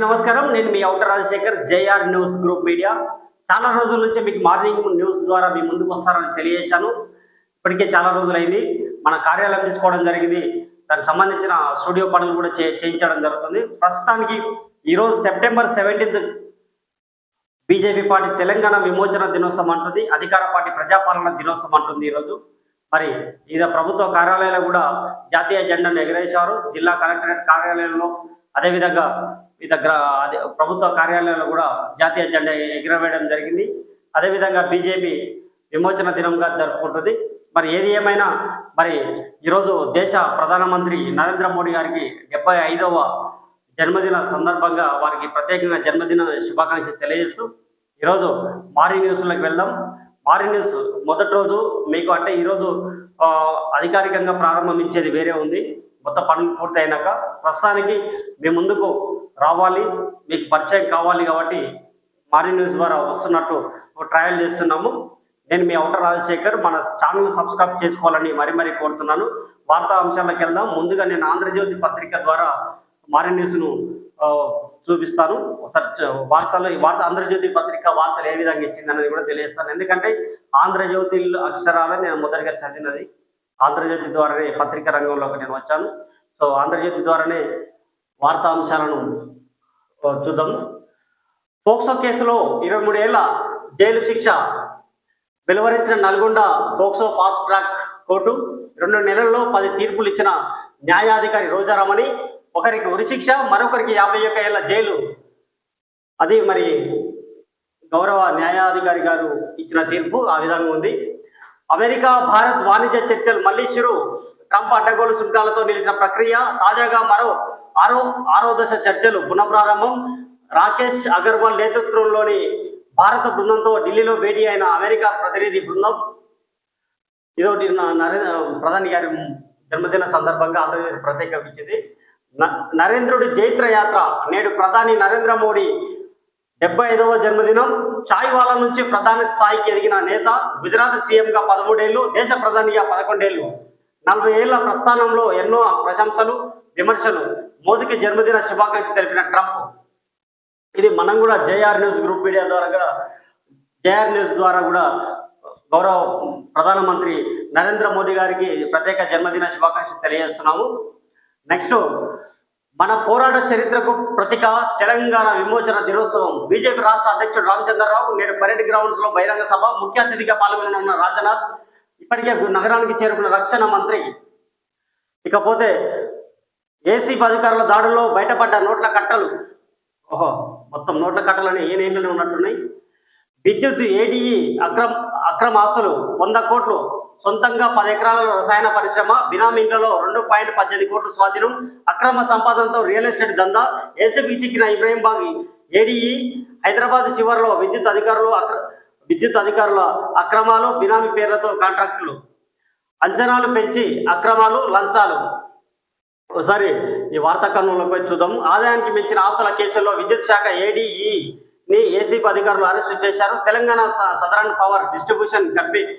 నమస్కారం. నేను మీ outer Rajasekhar JR news group media. చాలా రోజుల నుంచి మీకు మార్నింగ్ న్యూస్ ద్వారా మీ ముందుకు వస్తారని తెలియజేశాను. ఇప్పటికే చాలా రోజులైంది. మన కార్యాలయం తీసుకోవడం జరిగింది. దానికి సంబంధించిన స్టూడియో పనులు కూడా చే చేయించడం జరుగుతుంది. ప్రస్తుతానికి ఈరోజు September seventeenth BJP party Telangana విమోచన దినోత్సవం అంటుంది. అధికార పార్టీ ప్రజాపాలన దినోత్సవం అంటుంది ఈరోజు. మరి ఇది ప్రభుత్వ కార్యాలయాలు కూడా జాతీయ జెండాను ఎగరేశారు. జిల్లా కలెక్టరేట్ కార్యాలయంలో అదేవిధంగా మీ దగ్గర అదే ప్రభుత్వ కార్యాలయాల్లో కూడా జాతీయ జెండా ఎగురవేయడం జరిగింది. అదేవిధంగా బీజేపీ విమోచన దినంగా జరుపుకుంటుంది. మరి ఏది ఏమైనా మరి ఈరోజు దేశ ప్రధానమంత్రి నరేంద్ర మోడీ గారికి డెబ్బై ఐదవ జన్మదిన సందర్భంగా వారికి ప్రత్యేకంగా జన్మదిన శుభాకాంక్షలు తెలియజేస్తూ ఈరోజు మారీ న్యూస్లోకి వెళ్దాం. మారీ న్యూస్ మొదటి రోజు మీకు అంటే ఈరోజు అధికారికంగా ప్రారంభించేది వేరే ఉంది. మొత్తం పనులు పూర్తయినాక ప్రస్తుతానికి మీ ముందుకు రావాలి మీకు పరిచయం కావాలి కాబట్టి మారీ న్యూస్ ద్వారా వస్తున్నట్టు ట్రయల్ చేస్తున్నాము. నేను మీ ఔటర్ రాజశేఖర్ మన ఛానల్ సబ్స్క్రైబ్ చేసుకోవాలని మరీ మరీ కోరుతున్నాను. వార్తా అంశాలకు వెళ్దాం. ముందుగా నేను ఆంధ్రజ్యోతి పత్రిక ద్వారా మారీ న్యూస్ను చూపిస్తాను. ఒకసారి వార్తలు ఈ వార్త ఆంధ్రజ్యోతి పత్రిక వార్తలు ఏ విధంగా ఇచ్చింది అనేది కూడా తెలియజేస్తాను. ఎందుకంటే ఆంధ్రజ్యోతి అక్షరాలే నేను మొదటిగా చదివినది. ఆంధ్రజ్యోతి ద్వారానే పత్రికా రంగంలోకి నేను వచ్చాను. సో ఆంధ్రజ్యోతి ద్వారానే వార్తాంశాలను చూద్దాం. పోక్సో కేసులో ఇరవై మూడేళ్ళ జైలు శిక్ష వెలువరించిన Nalgonda POCSO fast track court రెండు నెలల్లో పది తీర్పులు ఇచ్చిన న్యాయాధికారి రోజారామని ఒకరికి ఉరిశిక్ష మరొకరికి యాభై ఒక్క ఏళ్ళ జైలు. అది మరి గౌరవ న్యాయాధికారి గారు ఇచ్చిన తీర్పు ఆ విధంగా ఉంది. అమెరికా భారత్ వాణిజ్య చర్చలు మళ్ళీ షురు ట్రంప్ అడ్డగోలు సుంకాలతో నిలిచిన ప్రక్రియ తాజాగా మరో ఆరో ఆరో దశ చర్చలు పునఃప్రారంభం. రాకేష్ అగర్వాల్ నేతృత్వంలోని భారత బృందంతో ఢిల్లీలో భేటీ అయిన అమెరికా ప్రతినిధి బృందం. ఇదొకటి నరేంద్ర ప్రధాని గారి జన్మదిన సందర్భంగా ఆంధ్రప్రదేశ్ ప్రత్యేక ఇచ్చింది. న- నరేంద్రుడి జైత్ర యాత్ర నేడు ప్రధాని నరేంద్ర మోడీ డెబ్బై ఐదవ జన్మదినం. చాయ్వాల నుంచి ప్రధాని స్థాయికి ఎదిగిన నేత గుజరాత్ సీఎంగా పదమూడేళ్ళు దేశ ప్రధానిగా పదకొండేళ్ళు నలభై ఏళ్ళ ప్రస్థానంలో ఎన్నో ప్రశంసలు విమర్శలు. మోదీకి జన్మదిన శుభాకాంక్షలు తెలిపిన ట్రంప్. ఇది మనం కూడా జేఆర్ న్యూస్ గ్రూప్ మీడియా ద్వారా కూడా జేఆర్ న్యూస్ ద్వారా కూడా గౌరవ ప్రధానమంత్రి నరేంద్ర మోదీ గారికి ప్రత్యేక జన్మదిన శుభాకాంక్షలు తెలియజేస్తున్నాము. నెక్స్ట్ మన పోరాట చరిత్రకు ప్రతీక తెలంగాణ విమోచన దినోత్సవం. బీజేపీ రాష్ట్ర అధ్యక్షుడు రామచంద్రరావు నేడు పరేడ్ గ్రౌండ్స్లో బహిరంగ సభ ముఖ్య అతిథిగా పాల్గొననున్న రాజనాథ్ ఇప్పటికే నగరానికి చేరుకున్న రక్షణ మంత్రి. ఇకపోతే ఏసీ అధికారుల దాడుల్లో బయటపడ్డ నోట్ల కట్టలు. ఓహో మొత్తం నోట్ల కట్టలని ఏ నేట్లోనే ఉన్నట్టున్నాయి? విద్యుత్ ఏడీఈ అక్రమ అక్రమ ఆస్తులు వంద కోట్లు. సొంతంగా పది ఎకరాల రసాయన పరిశ్రమ బినామీలలో రెండు పాయింట్ పద్దెనిమిది కోట్ల స్వాధీనం. అక్రమ సంపాదనతో రియల్ ఎస్టేట్ దందా. ఏసీపీ చిక్కిన ఇబ్రాహీం బాగి ఏడీఈ హైదరాబాద్ శివార్లో విద్యుత్ అధికారులు అక్ర విద్యుత్ అధికారుల అక్రమాలు బినామీ పేర్లతో కాంట్రాక్టులు. అంచనాలు పెంచి అక్రమాలు లంచాలు. ఒకసారి ఈ వార్తా కన్నులకు పోయి చూద్దాం. ఆదాయానికి మించిన ఆస్తుల కేసుల్లో విద్యుత్ శాఖ ఏడీఈ ని ఏసీబీ అధికారులు అరెస్టు చేశారు. తెలంగాణ స- సదరన్ పవర్ డిస్ట్రిబ్యూషన్ కంపెనీ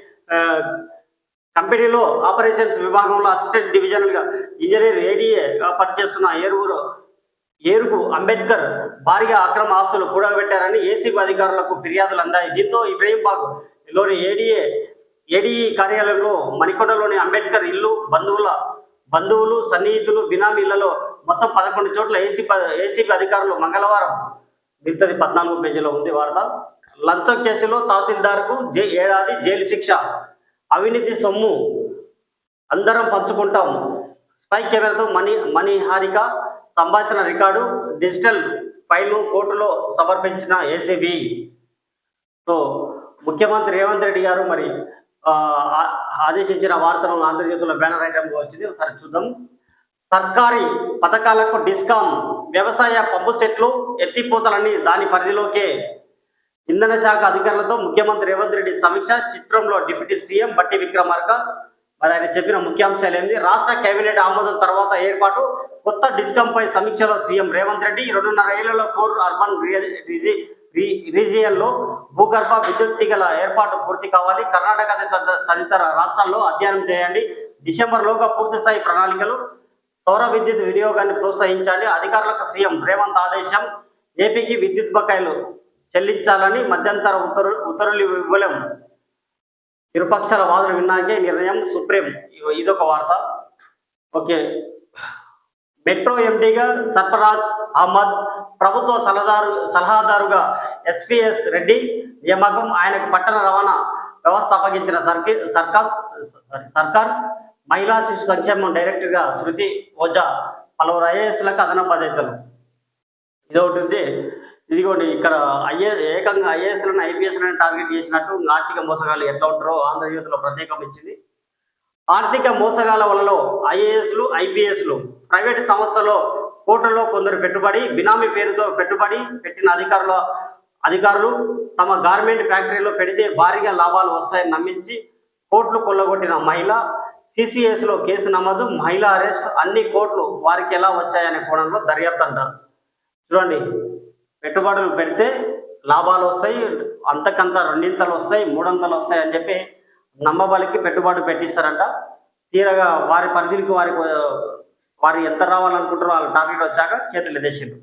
కంపెనీలో ఆపరేషన్స్ విభాగంలో అసిస్టెంట్ డివిజనల్గా ఇంజనీర్ ఏడీఏ పనిచేస్తున్న ఏరువురు ఏరుకు అంబేద్కర్ భారీగా అక్రమ ఆస్తులు కూడబెట్టారని ఏసీబీ అధికారులకు ఫిర్యాదులు అందాయి. దీంతో ఇబ్రహీంబాగ్లోని ఏడీఏ ఏడీఈ కార్యాలయంలో మణికొండలోని అంబేద్కర్ ఇల్లు బంధువుల బంధువులు సన్నిహితులు బినామీలలో మొత్తం పదకొండు చోట్ల ఏసీపీ ఏసీపీ అధికారులు మంగళవారం మిగతాది పద్నాలుగు పేజీలో ఉంది వార్త. లంచం కేసులో తహసీల్దార్కు జై ఏడాది జైలు శిక్ష. అవినీతి సొమ్ము అందరం పంచుకుంటాం. స్పై కెమెరాతో మణి మణిహారిక సంభాషణ రికార్డు డిజిటల్ ఫైల్ను కోర్టులో సమర్పించిన ఏసీబీ. సో ముఖ్యమంత్రి రేవంత్ రెడ్డి గారు మరి ఆదేశించిన వార్తలను ఆంధ్రజ్యోతిలో బ్యానర్ ఐటమ్ వచ్చింది. ఒకసారి చూద్దాం. సర్కారీ పథకాలకు డిస్కామ్ వ్యవసాయ పంపు సెట్లు ఎత్తిపోతలన్నీ దాని పరిధిలోకే ఇంధన శాఖ అధికారులతో ముఖ్యమంత్రి రేవంత్ రెడ్డి సమీక్ష. చిత్రంలో డిప్యూటీ సీఎం బట్టి విక్రమార్క. మరి ఆయన చెప్పిన ముఖ్యాంశాలు ఏంది? రాష్ట్ర కేబినెట్ ఆమోదం తర్వాత ఏర్పాటు కొత్త డిస్కంపై పై సమీక్షలో సీఎం రేవంత్ రెడ్డి. రెండున్నర ఏళ్ళలో కోర్ అర్బన్ రియల్ రీజియన్లో భూగర్భ విద్యుత్ తీగల ఏర్పాటు పూర్తి కావాలి. కర్ణాటక తదితర- తదితర రాష్ట్రాల్లో అధ్యయనం చేయండి. డిసెంబర్ లోగా పూర్తి స్థాయి ప్రణాళికలు. సౌర విద్యుత్ వినియోగాన్ని ప్రోత్సహించాలి. అధికారులకు సీఎం రేవంత్ ఆదేశం. ఏపీకి విద్యుత్ బకాయిలు చెల్లించాలని మధ్యంతర ఉత్తరు ఉత్తర్వులు ఇవ్వలేం. ఇరుపక్షాల వాదన విన్నాకే నిర్ణయం సుప్రీం. ఇదొక వార్త. ఓకే. మెట్రో ఎండీగా సర్ఫరాజ్ అహ్మద్ ప్రభుత్వ సలహాదారు సలహాదారుగా ఎస్పీఎస్ రెడ్డి నియామకం ఆయనకు పట్టణ రవాణా వ్యవస్థ అప్పగించిన సర్కి సర్కార్ సారీ, సర్కార్ మహిళా శిశు సంక్షేమం డైరెక్టర్గా శృతి ఓజా పలువురు ఐఏఎస్లకు అదనపు బాధ్యతలు. ఇదొకటి ఉంది. ఇదిగోండి ఇక్కడ ఐఏ ఏకంగా ఐఏఎస్లను ఐపీఎస్లను టార్గెట్ చేసినట్టు ఆర్థిక మోసగాలు ఎట్లా ఉంటారో ఆంధ్రజ్యోతిలో ప్రత్యేకం ఇచ్చింది. ఆర్థిక మోసగాల వలలో ఐఏఎస్లు ఐపీఎస్లు ప్రైవేట్ సంస్థలో కోట్లలో కొందరు పెట్టుబడి బినామీ పేరుతో పెట్టుబడి పెట్టిన అధికారుల అధికారులు తమ గార్మెంట్ ఫ్యాక్టరీలో పెడితే భారీగా లాభాలు వస్తాయని నమ్మించి కోట్లు కొల్లగొట్టిన మహిళ సిసిఎస్లో కేసు నమోదు మహిళ అరెస్ట్ అన్ని కోట్లు వారికి ఎలా వచ్చాయనే కోణంలో దర్యాప్తు అంటారు. చూడండి పెట్టుబడులు పెడితే లాభాలు వస్తాయి అంతకంత రెండింతలు వస్తాయి మూడొందలు వస్తాయి అని చెప్పి నమ్మబలికి పెట్టుబడి పెట్టిస్తారంట. తీరగా వారి పరిధికి వారికి వారు ఎంత రావాలనుకుంటారో వాళ్ళ టార్గెట్ వచ్చాక చేతులు ఎదేసిండు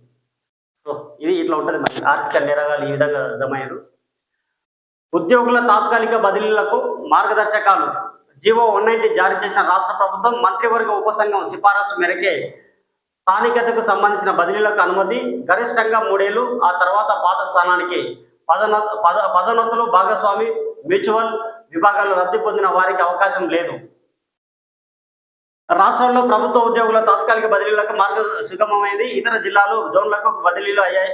సో ఇది ఇట్లా ఉంటుంది మరి. ఆర్థిక నేరగాలు ఈ విధంగా అర్థమయ్యారు. ఉద్యోగుల తాత్కాలిక బదిలీలకు మార్గదర్శకాలు. జీవో వన్ నైన్టీ జారీ చేసిన రాష్ట్ర ప్రభుత్వం మంత్రివర్గ ఉపసంఘం సిఫారసు మేరకే స్థానికతకు సంబంధించిన బదిలీలకు అనుమతి గరిష్టంగా మూడేళ్ళు ఆ తర్వాత పాత స్థానానికి పదన పద పదోన్నతులు భాగస్వామి మ్యూచువల్ విభాగాలు రద్దు పొందిన వారికి అవకాశం లేదు. రాష్ట్రంలో ప్రభుత్వ ఉద్యోగుల తాత్కాలిక బదిలీలకు మార్గ సుగమమైంది. ఇతర జిల్లాలు జోన్లకు బదిలీలు అయ్యాయి.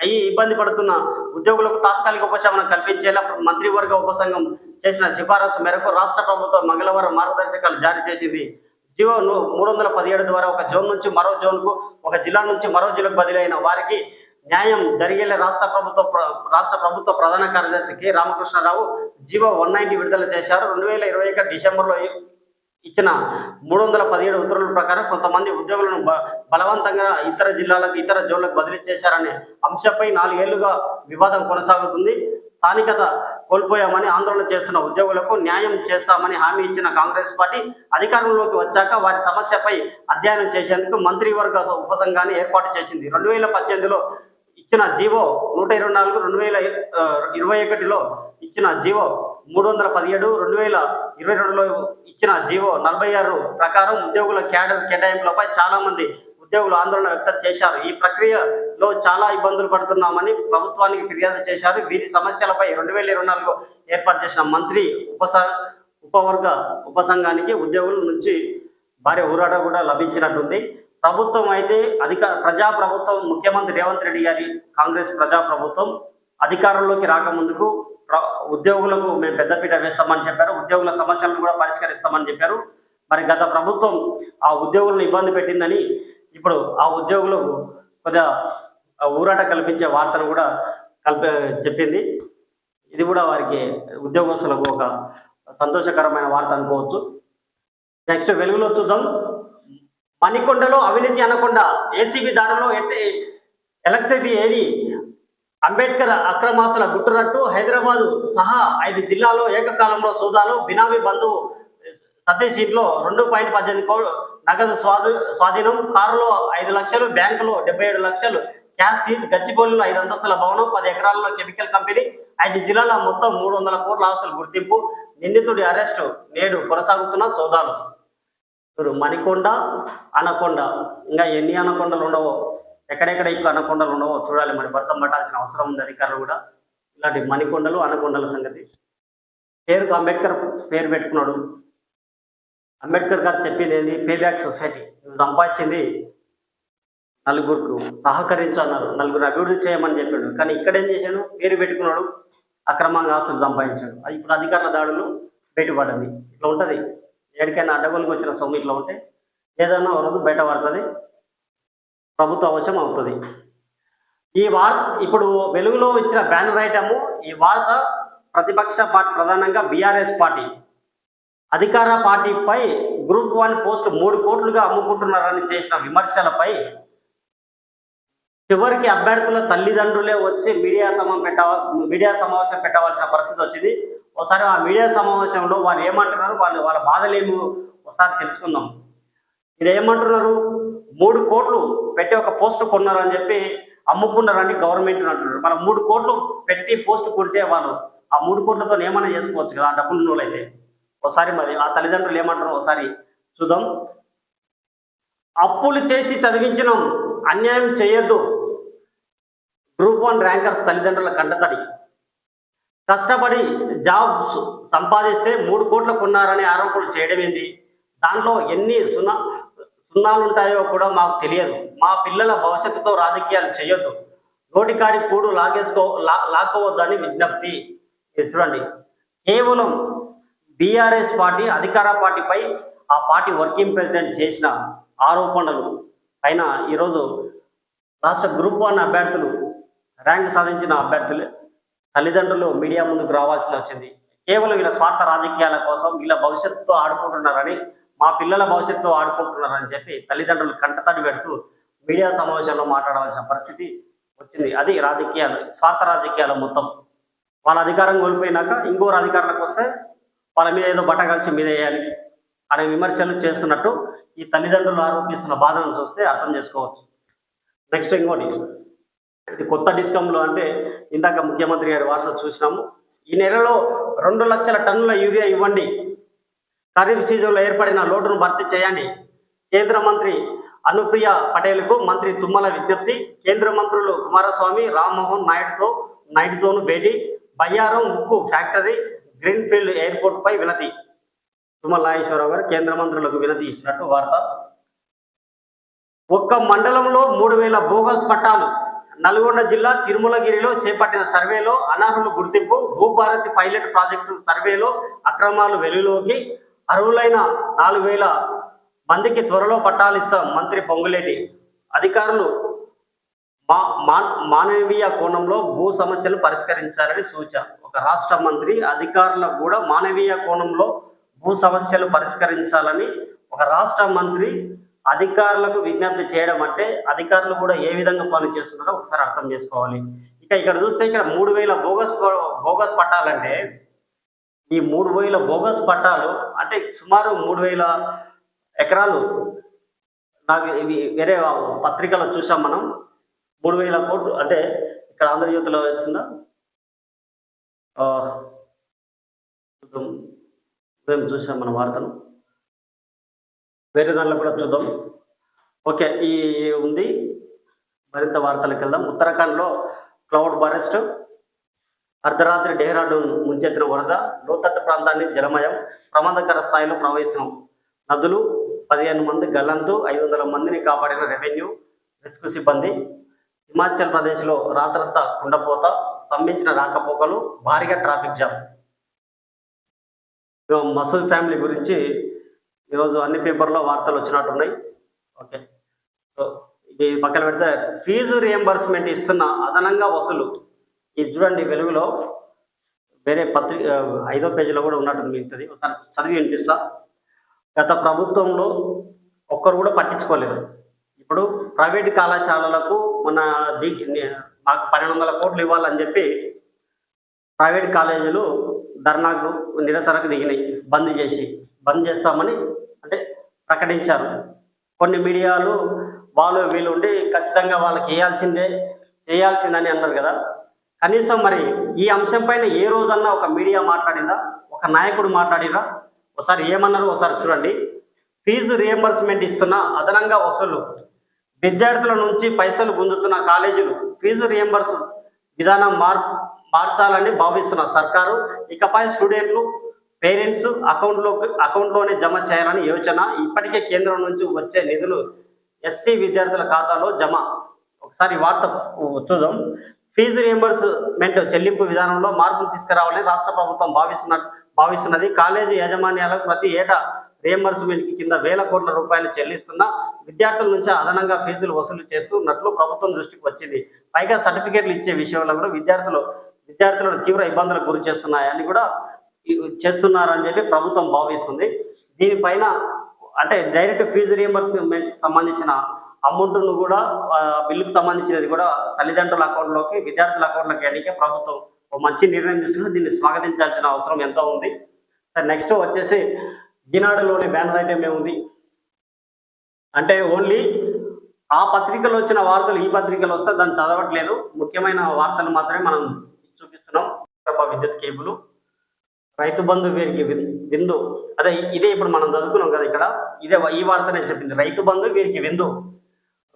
అయ్యి ఇబ్బంది పడుతున్న ఉద్యోగులకు తాత్కాలిక ఉపశమనం కల్పించేలా మంత్రివర్గ ఉపసంఘం చేసిన సిఫారసు మేరకు రాష్ట్ర ప్రభుత్వం మంగళవారం మార్గదర్శకాలు జారీ చేసింది. జీవో మూడు వందల పదిహేడు ద్వారా ఒక జోన్ నుంచి మరో జోన్కు ఒక జిల్లా నుంచి మరో జిల్లాకు బదిలీ అయిన వారికి న్యాయం జరిగేలా రాష్ట్ర ప్రభుత్వ ప్ర- రాష్ట్ర ప్రభుత్వ ప్రధాన కార్యదర్శి K Ramakrishna Rao GO one ninety విడుదల చేశారు. రెండు వేల ఇరవై ఒకటి డిసెంబర్లో ఇచ్చిన మూడు వందల పదిహేడు ఉత్తర్వుల ప్రకారం కొంతమంది ఉద్యోగులను బ- బలవంతంగా ఇతర జిల్లాలకు ఇతర జోన్లకు బదిలీ చేశారనే అంశంపై నాలుగేళ్ళుగా వివాదం కొనసాగుతుంది. స్థానికత కోల్పోయామని ఆందోళన చేస్తున్న ఉద్యోగులకు న్యాయం చేస్తామని హామీ ఇచ్చిన కాంగ్రెస్ పార్టీ అధికారంలోకి వచ్చాక వారి సమస్యపై అధ్యయనం చేసేందుకు మంత్రివర్గ ఉపసంఘాన్ని ఏర్పాటు చేసింది. రెండు వేల పద్దెనిమిదిలో ఇచ్చిన జీవో నూట ఇరవై నాలుగు రెండు వేల ఇరవై ఒకటిలో ఇచ్చిన జీవో మూడు వందల పదిహేడు రెండు వేల ఇరవై రెండులో ఇచ్చిన జీవో నలభై ఆరు ప్రకారం ఉద్యోగుల క్యాడర్ కేటాయింపులపై చాలామంది ఉద్యోగులు ఆందోళన వ్యక్తం చేశారు. ఈ ప్రక్రియలో చాలా ఇబ్బందులు పడుతున్నామని ప్రభుత్వానికి ఫిర్యాదు చేశారు. వీరి సమస్యలపై రెండు వేల ఇరవై నాలుగు ఏర్పాటు చేసిన మంత్రి ఉపస ఉపవర్గ ఉపసంఘానికి ఉద్యోగుల నుంచి భారీ ఊరాట కూడా లభించినట్టుంది. ప్రభుత్వం అయితే అధిక ప్రజా ప్రభుత్వం ముఖ్యమంత్రి రేవంత్ రెడ్డి గారి కాంగ్రెస్ ప్రజా ప్రభుత్వం అధికారంలోకి రాకముందుకు ప్ర- ఉద్యోగులకు మేము పెద్దపీట వేస్తామని చెప్పారు. ఉద్యోగుల సమస్యలను కూడా పరిష్కరిస్తామని చెప్పారు. మరి గత ప్రభుత్వం ఆ ఉద్యోగులను ఇబ్బంది పెట్టిందని ఇప్పుడు ఆ ఉద్యోగులకు కొద్దిగా ఊరాట కల్పించే వార్తను కూడా కల్ప చెప్పింది. ఇది కూడా వారికి ఉద్యోగస్తులకు ఒక సంతోషకరమైన వార్త అనుకోవచ్చు. నెక్స్ట్ వెలుగులో చూద్దాం. మణికొండలో అవినీతి అనకుండా ఏసీబీ దాడిలో ఎలక్ట్రిసిటీ ఏడి అంబేద్కర్ అక్రమాసుల గుట్టునట్టు హైదరాబాద్ సహా ఐదు జిల్లాలో ఏకకాలంలో సోదాలు బినామీ బంధువు సతీష్ సీట్లో రెండు పాయింట్ పద్దెనిమిది కోట్లు నగదు స్వాధీ స్వాధీనం కారులో ఐదు లక్షలు బ్యాంకులో డెబ్బై ఏడు లక్షలు క్యాష్ సీజ్ గచ్చిబౌలిలో ఐదు అంతస్తుల భవనం పది ఎకరాల్లో కెమికల్ కంపెనీ ఐదు జిల్లాల మొత్తం మూడు వందల కోట్ల ఆస్తుల గుర్తింపు నిందితుడి అరెస్టు నేడు కొనసాగుతున్న సోదాలు. ఇప్పుడు మణికొండ అనకొండ. ఇంకా ఎన్ని అనకొండలు ఉండవో ఎక్కడెక్కడ ఇంకా అనకొండలు ఉండవో చూడాలి మరి. భర్తం పట్టాల్సిన అవసరం ఉంది అధికారులు కూడా. ఇలాంటి మణికొండలు అనకొండల సంగతి. పేరుకు అంబేద్కర్ పేరు పెట్టుకున్నాడు. అంబేద్కర్ గారు చెప్పింది ఏంది? Payback society. సంపాదించింది నలుగురికి. సహకరించన్నారు. నలుగురు అభివృద్ధి చేయమని చెప్పాడు. కానీ ఇక్కడ ఏం చేశాడు? పేరు పెట్టుకున్నాడు. అక్రమంగా ఆస్తులు సంపాదించాడు. అది ఇప్పుడు అధికారుల దాడులు బయటపడింది ఇట్లా ఉంటుంది. ఎక్కడికైనా అడ్డగోలుకి వచ్చిన సొమ్ము ఇట్లా ఉంటే ఏదైనా ఒక రోజు బయట పడుతుంది. ప్రభుత్వ అవసరం అవుతుంది. ఈ వార్త ఇప్పుడు వెలుగులో ఇచ్చిన బ్యానర్ ఐటము ఈ వార్త ప్రతిపక్ష పార్టీ ప్రధానంగా బీఆర్ఎస్ పార్టీ. అధికార పార్టీపై గ్రూప్ వన్ పోస్ట్ మూడు కోట్లుగా అమ్ముకుంటున్నారని చేసిన విమర్శలపై చివరికి అభ్యర్థుల తల్లిదండ్రులే వచ్చి మీడియా సమావేశం పెట్టవ మీడియా సమావేశం పెట్టవలసిన పరిస్థితి వచ్చింది. ఒకసారి ఆ మీడియా సమావేశంలో వారు ఏమంటున్నారు వాళ్ళు వాళ్ళ బాధలేము ఒకసారి తెలుసుకుందాం. ఇది ఏమంటున్నారు మూడు కోట్లు పెట్టి ఒక పోస్ట్ కొన్నారు అని చెప్పి అమ్ముకున్నారని గవర్నమెంట్ అంటున్నారు. మన మూడు కోట్లు పెట్టి పోస్ట్ కొంటే వాళ్ళు ఆ మూడు కోట్లతో ఏమైనా చేసుకోవచ్చు కదా ఆ డబ్బులు నోళ్ళు ఒకసారి మరి ఆ తల్లిదండ్రులు ఏమంటారు ఒకసారి చూద్దాం. అప్పులు చేసి చదివించినాం అన్యాయం చేయొద్దు. గ్రూప్ వన్ ర్యాంకర్స్ తల్లిదండ్రుల కంటతడి. కష్టపడి జాబ్స్ సంపాదిస్తే మూడు కోట్లకు కొన్నారనే ఆరోపణలు చేయడం ఏంది? దాంట్లో ఎన్ని సున్నా సున్నాలు ఉంటాయో కూడా మాకు తెలియదు. మా పిల్లల భవిష్యత్తుతో రాజకీయాలు చేయొద్దు. నోటికాడి కూడు లాగేసుకో లా లాక్కోవద్దని విజ్ఞప్తి. చూడండి. కేవలం బీఆర్ఎస్ పార్టీ అధికార పార్టీపై ఆ పార్టీ వర్కింగ్ ప్రెసిడెంట్ చేసిన ఆరోపణలు. పైన ఈరోజు రాష్ట్ర గ్రూప్ వన్ అభ్యర్థులు ర్యాంక్ సాధించిన అభ్యర్థులు తల్లిదండ్రులు మీడియా ముందుకు రావాల్సి వచ్చింది. కేవలం వీళ్ళ స్వార్థ రాజకీయాల కోసం వీళ్ళ భవిష్యత్తుతో ఆడుకుంటున్నారని మా పిల్లల భవిష్యత్తుతో ఆడుకుంటున్నారని చెప్పి తల్లిదండ్రులు కంటతడి పెడుతూ మీడియా సమావేశంలో మాట్లాడవలసిన పరిస్థితి వచ్చింది. అది రాజకీయాలు స్వార్థ రాజకీయాలు మొత్తం. వాళ్ళ అధికారం కోల్పోయినాక ఇంకోరు అధికారంలోకి వస్తే వాళ్ళ మీద ఏదో బట్ట కలిసి మీద వేయాలి అనే విమర్శలు చేస్తున్నట్టు ఈ తల్లిదండ్రులు ఆరోపిస్తున్న బాధను చూస్తే అర్థం చేసుకోవచ్చు. నెక్స్ట్ ఇంకోటి. కొత్త డిస్కంలో అంటే ఇందాక ముఖ్యమంత్రి గారి వార్త చూసినాము. ఈ నెలలో రెండు లక్షల టన్నుల యూరియా ఇవ్వండి. ఖరీఫ్ సీజన్లో ఏర్పడిన లోటును భర్తీ చేయండి. కేంద్ర మంత్రి అనుప్రియ పటేల్కు మంత్రి తుమ్మల విజ్ఞప్తి. కేంద్ర మంత్రులు కుమారస్వామి రామ్మోహన్ నాయుడుతో నాయుడుతోను భేటీ. బయ్యారం ఉక్కు ఫ్యాక్టరీ గ్రీన్ఫీల్డ్ ఎయిర్పోర్ట్ పై వినతి. తుమ్మల నాగేశ్వరరావు గారు కేంద్ర మంత్రులకు వినతి ఇచ్చినట్టు వార్త. ఒక్క మండలంలో మూడు వేల బోగస్ పట్టాలు నల్గొండ జిల్లా తిరుమలగిరిలో చేపట్టిన సర్వేలో అనర్హుల గుర్తింపు భూభారతి పైలట్ ప్రాజెక్టు సర్వేలో అక్రమాలు వెలుగులోకి అర్హులైన నాలుగు వేల మందికి త్వరలో పట్టాలు ఇస్తాం మంత్రి పొంగులేటి. అధికారులు మా మా- మానవీయ కోణంలో భూ సమస్యలు పరిష్కరించాలని సూచన. ఒక రాష్ట్ర మంత్రి అధికారులకు కూడా మానవీయ కోణంలో భూ సమస్యలు పరిష్కరించాలని ఒక రాష్ట్ర మంత్రి అధికారులకు విజ్ఞప్తి చేయడం అంటే అధికారులు కూడా ఏ విధంగా పనులు చేస్తున్నారో ఒకసారి అర్థం చేసుకోవాలి. ఇక ఇక్కడ చూస్తే ఇక్కడ మూడు వేల బోగస్ బోగస్ పట్టాలంటే ఈ మూడు వేల బోగస్ పట్టాలు అంటే సుమారు మూడు వేల ఎకరాలు నాకు ఇవి వేరే పత్రికలో చూసాం మనం. మూడు వేల కోట్లు అంటే ఇక్కడ ఆంధ్రజ్యోతిలో వచ్చిందా? చూద్దాం. మేము చూసాం మన వార్తను. వేరే దానిలో కూడా చూద్దాం. ఓకే ఈ ఉంది. మరింత వార్తలకు వెళ్దాం. ఉత్తరాఖండ్లో క్లౌడ్ బరెస్ట్. అర్ధరాత్రి డెహ్రాడూన్ ముంచెత్తిన వరద లోతట్టు ప్రాంతాన్ని జలమయం ప్రమాదకర స్థాయిలో ప్రవేశం. నదులు పదిహేను మంది గల్లంతు ఐదు వందల మందిని కాపాడిన రెవెన్యూ రెస్క్యూ సిబ్బంది. హిమాచల్ ప్రదేశ్లో రాత్రంతా కుండపోత స్తంభించిన రాకపోకలు భారీగా ట్రాఫిక్ జామ్. మసూద్ ఫ్యామిలీ గురించి ఈరోజు అన్ని పేపర్లో వార్తలు వచ్చినట్టున్నాయి ఓకే. సో ఇది పక్కన పెడితే ఫీజు రియంబర్స్మెంట్ ఇస్తున్న అదనంగా వసూలు. ఇది చూడండి వెలుగులో వేరే పత్రిక ఐదో పేజీలో కూడా ఉన్నట్టు మిగుతుంది ఒకసారి చదివి వినిపిస్తా. గత ప్రభుత్వంలో ఒక్కరు కూడా పట్టించుకోలేదు. ఇప్పుడు ప్రైవేట్ కళాశాలలకు మన దీ మాకు పన్నెండు వందల కోట్లు ఇవ్వాలని చెప్పి ప్రైవేట్ కాలేజీలు ధర్నాకు నిరసనకు దిగినాయి. బంద్ చేసి. బంద్ చేస్తామని అంటే ప్రకటించారు. కొన్ని మీడియాలు వాళ్ళు వీళ్ళు ఉండి ఖచ్చితంగా వాళ్ళకి వేయాల్సిందే చేయాల్సిందని అన్నారు కదా. కనీసం మరి ఈ అంశం పైన ఏ రోజన్నా ఒక మీడియా మాట్లాడిందా? ఒక నాయకుడు మాట్లాడినా ఒకసారి ఏమన్నారు? ఒకసారి చూడండి. ఫీజు రియంబర్స్మెంట్ ఇస్తున్న అదనంగా వసూలు. విద్యార్థుల నుంచి పైసలు గుంజుతున్న కాలేజీలు ఫీజు రియంబర్స్ విధానం మార్ మార్చాలని భావిస్తున్న సర్కారు. ఇకపై స్టూడెంట్లు పేరెంట్స్ అకౌంట్లో అకౌంట్లోనే జమ చేయాలని యోచన ఇప్పటికే కేంద్రం నుంచి వచ్చే నిధులు ఎస్సీ విద్యార్థుల ఖాతాలో జమ. ఒకసారి వార్త చూద్దాం. ఫీజు రియంబర్స్మెంట్ చెల్లింపు విధానంలో మార్పులు తీసుకురావాలని రాష్ట్ర ప్రభుత్వం భావిస్తున్న భావిస్తున్నది. కాలేజీ యాజమాన్యాలకు ప్రతి ఏటా రియంబర్స్మెంట్ కింద వేల కోట్ల రూపాయలు చెల్లిస్తున్న విద్యార్థుల నుంచి అదనంగా ఫీజులు వసూలు చేస్తున్నట్లు ప్రభుత్వం దృష్టికి వచ్చింది. పైగా సర్టిఫికేట్లు ఇచ్చే విషయంలో కూడా విద్యార్థులు విద్యార్థులను తీవ్ర ఇబ్బందులకు గురి చేస్తున్నాయని కూడా చేస్తున్నారని చెప్పి ప్రభుత్వం భావిస్తుంది. దీనిపైన అంటే డైరెక్ట్ ఫీజు రియంబర్స్మెంట్ సంబంధించిన అమౌంట్ను కూడా బిల్లుకు సంబంధించినది కూడా తల్లిదండ్రుల అకౌంట్లోకి విద్యార్థుల అకౌంట్లోకి ఎన్నికే ప్రభుత్వం ఒక మంచి నిర్ణయం తీసుకుని దీన్ని స్వాగతించాల్సిన అవసరం ఎంతో ఉంది. సార్ నెక్స్ట్ వచ్చేసి ఈనాడులోని బ్యానర్ ఐటమ్ ఏముంది? అంటే ఓన్లీ ఆ పత్రికలో వచ్చిన వార్తలు ఈ పత్రికలో వస్తే దాన్ని చదవట్లేదు. ముఖ్యమైన వార్తలు మాత్రమే మనం చూపిస్తున్నాం. విద్యుత్ కేబుల్ రైతు బంధు వీరికి విందు. అదే ఇదే ఇప్పుడు మనం చదువుకున్నాం కదా ఇక్కడ. ఇదే ఈ వార్త నేను చెప్పింది. రైతు బంధు వీరికి విందు.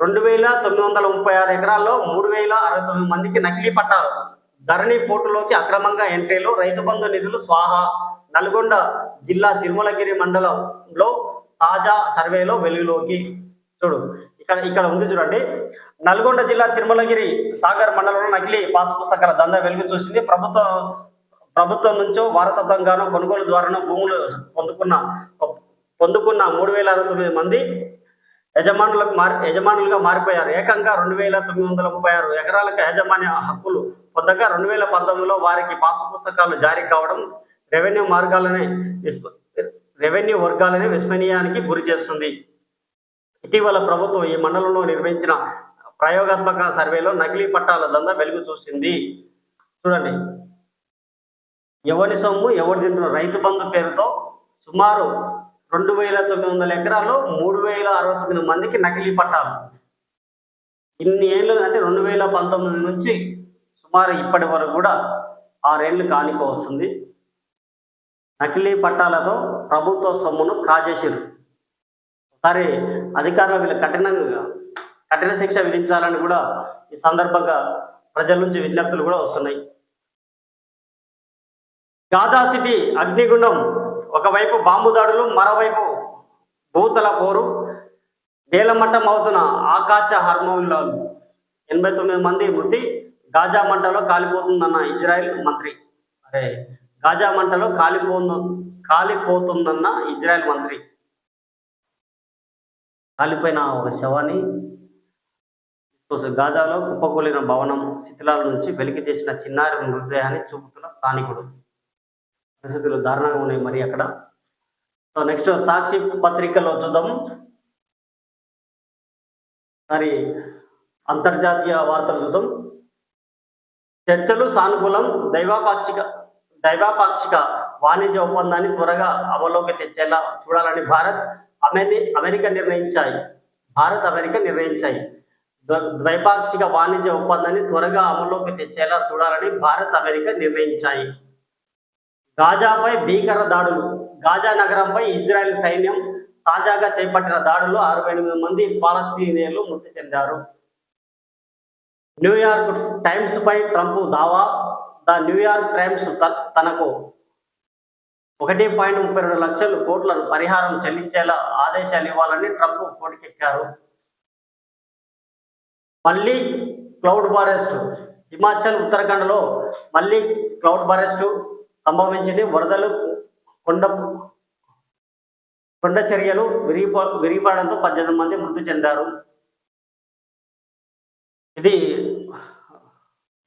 రెండు వేల తొమ్మిది వందల ముప్పై ఆరు ఎకరాల్లో మూడు వేల అరవై తొమ్మిది మందికి నకిలీ పట్టాలు. ధరణి పోర్టులోకి అక్రమంగా ఎంట్రీలు రైతు బంధు నిధులు స్వాహా. నల్గొండ జిల్లా తిరుమలగిరి మండలంలో తాజా సర్వేలో వెలుగులోకి. చూడు. ఇక్కడ ఇక్కడ ఉంది చూడండి. నల్గొండ జిల్లా తిరుమలగిరి సాగర్ మండలంలో నకిలీ పాస్ పుస్తకాల దందా వెలుగు చూసింది. ప్రభుత్వం ప్రభుత్వం నుంచో వారసత్వంగానో కొనుగోలు ద్వారానో భూములు పొందుకున్న పొందుకున్న మూడు వేల అరవై తొమ్మిది మంది యజమానులకు మారి యజమానులుగా మారిపోయారు. ఏకంగా రెండు వేల తొమ్మిది వందల ముప్పై ఆరు ఎకరాలకు యాజమాన్య హక్కులు పొందగా రెండు వేల పంతొమ్మిదిలో వారికి పాస్ పుస్తకాలు జారీ కావడం రెవెన్యూ మార్గాలనే రెవెన్యూ వర్గాలనే విస్మరణీయానికి గురి చేస్తుంది. ఇటీవల ప్రభుత్వం ఈ మండలంలో నిర్వహించిన ప్రయోగాత్మక సర్వేలో నకిలీ పట్టాల దందా వెలుగు చూసింది. చూడండి. ఎవరి సొమ్ము ఎవరు తింటున్నారు రైతు బంధు పేరుతో సుమారు రెండు వేల తొమ్మిది వందల ఎకరాల్లో మూడు వేల అరవై తొమ్మిది మందికి నకిలీ పట్టాలు. ఇన్ని ఏళ్ళు అంటే రెండు వేల పంతొమ్మిది నుంచి సుమారు ఇప్పటి వరకు కూడా ఆరేళ్ళు కానిక వస్తుంది. నకిలీ పట్టాలతో ప్రభుత్వ సొమ్మును కాజేసిరు ఒకసారి అధికారులు వీళ్ళు కఠినంగా కఠిన శిక్ష విధించాలని కూడా ఈ సందర్భంగా ప్రజల నుంచి విజ్ఞప్తులు కూడా వస్తున్నాయి. గాజా సిటీ అగ్నిగుండం ఒకవైపు బాంబు దాడులు మరోవైపు భూతల పోరు నేలమట్టం అవుతున్న ఆకాశ హార్మోన్లో ఎనభై తొమ్మిది మంది మృతి గాజా మంటలో కాలిపోతుందన్న ఇజ్రాయెల్ మంత్రి. అరే గాజా మంటలో కాలిపోను కాలిపోతుందన్న ఇజ్రాయెల్ మంత్రి. కాలిపోయిన ఒక శవాన్ని గాజాలో కుప్పకూలిన భవనం శిథిలాల నుంచి వెలికి తీసిన చిన్నారి మృతదేహాన్ని చూపుతున్న స్థానికుడు. పరిస్థితులు దారుణంగా ఉన్నాయి మరి అక్కడ. సో నెక్స్ట్ సాక్షి పత్రికలో చూద్దాం. మరి అంతర్జాతీయ వార్తలు చూద్దాం. చర్చలు సానుకూలం దైవాపాక్షిక దైవాపాక్షిక వాణిజ్య ఒప్పందాన్ని త్వరగా అమల్లోకి తెచ్చేలా చూడాలని భారత్ అమెరి అమెరికా నిర్ణయించాయి. భారత్ అమెరికా నిర్ణయించాయి. ద్వైపాక్షిక వాణిజ్య ఒప్పందాన్ని త్వరగా అమల్లోకి తెచ్చేలా చూడాలని భారత్ అమెరికా నిర్ణయించాయి. గాజాపై భీకర దాడులు. గాజా నగరంపై ఇజ్రాయెల్ సైన్యం తాజాగా చేపట్టిన దాడుల్లో అరవై ఎనిమిది మంది పాలస్తీనియన్లు మృతి చెందారు. న్యూయార్క్ టైమ్స్ పై ట్రంప్ దావా ద న్యూయార్క్ టైమ్స్ త- తనకు ఒకటి పాయింట్ ముప్పై రెండు లక్షల కోట్లను పరిహారం చెల్లించేలా ఆదేశాలు ఇవ్వాలని ట్రంప్ కోటికెక్కారు మళ్ళీ క్లౌడ్ బారెస్ట్ హిమాచల్ ఉత్తరాఖండ్లో మళ్ళీ క్లౌడ్ బారెస్టు సంభవించింది వరదలు కొండ కొండ చర్యలు విరిగిపో విరిగిపడడంతో పద్దెనిమిది మంది మృతి చెందారు. ఇది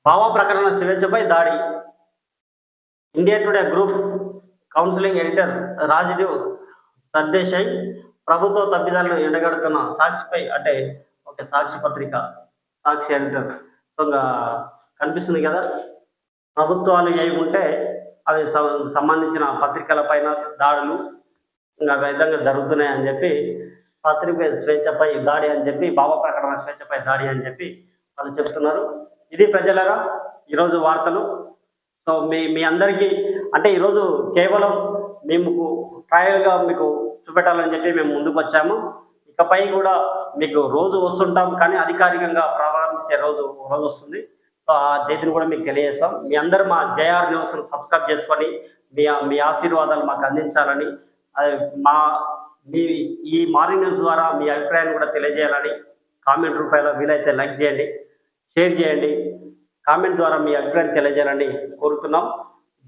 భావ ప్రకటన స్వేచ్ఛపై దాడి. India today group counselling editor Rajdeep Sardesai ప్రభుత్వ తప్పిదాలను ఎండగడుతున్న సాక్షిపై అంటే ఒక సాక్షి పత్రిక సాక్షి ఎడిటర్ సో కనిపిస్తుంది కదా. ప్రభుత్వాలు ఏవి ఉంటే అవి సం- సంబంధించిన పత్రికల పైన దాడులు ఇంకా ఆ విధంగా జరుగుతున్నాయి అని చెప్పి పత్రిక స్వేచ్ఛపై దాడి అని చెప్పి భావ ప్రకటన స్వేచ్ఛపై దాడి అని చెప్పి వాళ్ళు చెప్తున్నారు. ఇది ప్రజలరా? ఈరోజు వార్తలు. సో మీ మీ అందరికీ అంటే ఈరోజు కేవలం మేము ట్రయల్గా మీకు చూపెట్టాలని చెప్పి మేము ముందుకు వచ్చాము. ఇకపై కూడా మీకు రోజు వస్తుంటాం కానీ అధికారికంగా ప్రారంభించే రోజు రోజు వస్తుంది. తేదీని కూడా మీకు తెలియజేస్తాం. మీ అందరు మా జేఆర్ న్యూస్ను సబ్స్క్రైబ్ చేసుకొని మీ మీ ఆశీర్వాదాలు మాకు అందించాలని మా మీ ఈ మార్నింగ్ న్యూస్ ద్వారా మీ అభిప్రాయాన్ని కూడా తెలియజేయాలని కామెంట్ రూపాయలో వీలైతే లైక్ చేయండి షేర్ చేయండి కామెంట్ ద్వారా మీ అభిప్రాయం తెలియజేయాలని కోరుతున్నాం.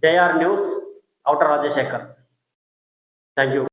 జేఆర్ న్యూస్ ఔటర్ రాజశేఖర్. Thank you.